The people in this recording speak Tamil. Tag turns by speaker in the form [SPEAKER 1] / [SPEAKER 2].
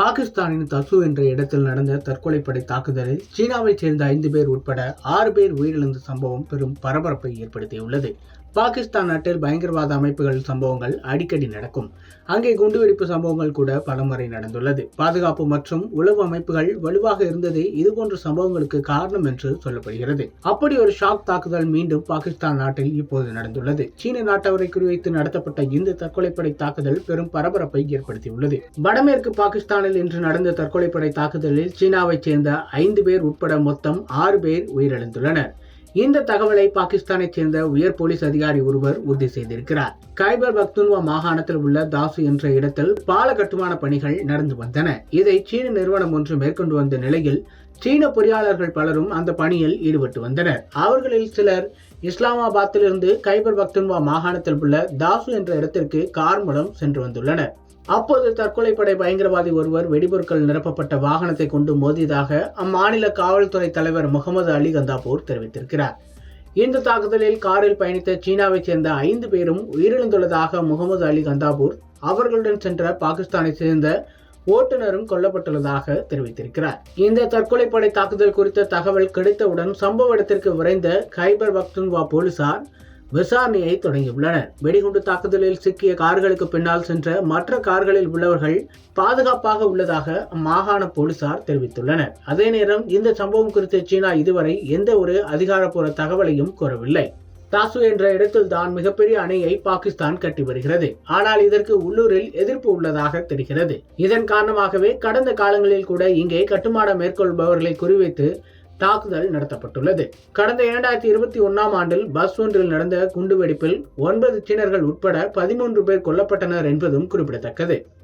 [SPEAKER 1] பாகிஸ்தானின் தசு என்ற இடத்தில் நடந்த தற்கொலைப்படை தாக்குதலில் சீனாவைச் சேர்ந்த ஐந்து பேர் உட்பட ஆறு பேர் உயிரிழந்த சம்பவம் பெரும் பரபரப்பை ஏற்படுத்தியுள்ளது. பாகிஸ்தான் நாட்டில் பயங்கரவாத அமைப்புகள் சம்பவங்கள் அடிக்கடி நடக்கும். அங்கே குண்டுவெடிப்பு சம்பவங்கள் கூட பலமுறை நடந்துள்ளது. பாதுகாப்பு மற்றும் உளவு அமைப்புகள் வலுவாக இருந்ததே இதுபோன்ற சம்பவங்களுக்கு காரணம் என்று சொல்லப்படுகிறது. அப்படி ஒரு ஷாக் தாக்குதல் மீண்டும் பாகிஸ்தான் நாட்டில் இப்போது நடந்துள்ளது. சீன நாட்டவரை குறிவைத்து நடத்தப்பட்ட இந்த தற்கொலைப்படை தாக்குதல் பெரும் பரபரப்பை ஏற்படுத்தியுள்ளது. வடமேற்கு பாகிஸ்தானில் இன்று நடந்த தற்கொலைப்படை தாக்குதலில் சீனாவைச் சேர்ந்த ஐந்து பேர் உட்பட மொத்தம் ஆறு பேர் உயிரிழந்துள்ளனர். இந்த தகவலை பாகிஸ்தானைச் சேர்ந்த உயர் போலீஸ் அதிகாரி ஒருவர் உறுதி செய்திருக்கிறார். கைபர் பக்துன்வா மாகாணத்தில் உள்ள தாசு என்ற இடத்தில் பால கட்டுமான பணிகள் நடந்து வந்தன. இதை சீன நிறுவனம் ஒன்று மேற்கொண்டு வந்த நிலையில் சீன பொறியாளர்கள் பலரும் அந்த பணியில் ஈடுபட்டு வந்தனர். அவர்களில் சிலர் இஸ்லாமாபாத்திலிருந்து கைபர் பக்துன்வா மாகாணத்தில் உள்ள தாசு என்ற இடத்திற்கு கார் மூலம் சென்று வந்துள்ளனர். அப்போது தற்கொலைப்படை பயங்கரவாதி ஒருவர் வெடிபொருட்கள் நிரப்பப்பட்ட வாகனத்தை கொண்டு மோதியதாக அம்மாநில காவல்துறை தலைவர் முகமது அலி கந்தாபூர் தெரிவித்திருக்கிறார். இந்த தாக்குதலில் காரில் பயணித்த சீனாவைச் சேர்ந்த ஐந்து பேரும் உயிரிழந்துள்ளதாக முகமது அலி கந்தாபூர் அவர்களுடன் சென்ற பாகிஸ்தானை சேர்ந்த ஓட்டுநரும் கொல்லப்பட்டுள்ளதாக தெரிவித்திருக்கிறார். இந்த தற்கொலைப்படை தாக்குதல் குறித்த தகவல் கிடைத்தவுடன் சம்பவ இடத்திற்கு விரைந்த கைபர் பக்துன்வா போலீசார் விசாரணையை தொடங்கியுள்ளனர். வெடிகுண்டு தாக்குதலில் சிக்கிய கார்களுக்கு பின்னால் சென்ற மற்ற கார்களில் உள்ளவர்கள் பாதுகாப்பாக உள்ளதாக மாகாண போலீசார் தெரிவித்துள்ளனர். அதே நேரம் இந்த சம்பவம் குறித்து சீனா இதுவரை எந்த ஒரு அதிகாரப்பூர்வ தகவலையும் கூறவில்லை. தாசு என்ற இடத்தில் தான் மிகப்பெரிய அணையை பாகிஸ்தான் கட்டி வருகிறது. ஆனால் இதற்கு உள்ளூரில் எதிர்ப்பு உள்ளதாக தெரிகிறது. இதன் காரணமாகவே கடந்த காலங்களில் கூட இங்கே கட்டுமானம் மேற்கொள்பவர்களை குறிவைத்து தாக்குதல் நடத்தப்பட்டுள்ளது. கடந்த இரண்டாயிரத்தி இருபத்தி ஒன்னாம் ஆண்டில் பஸ் ஒன்றில் நடந்த குண்டுவெடிப்பில் ஒன்பது சீனர்கள் உட்பட பதிமூன்று பேர் கொல்லப்பட்டனர் என்பதும் குறிப்பிடத்தக்கது.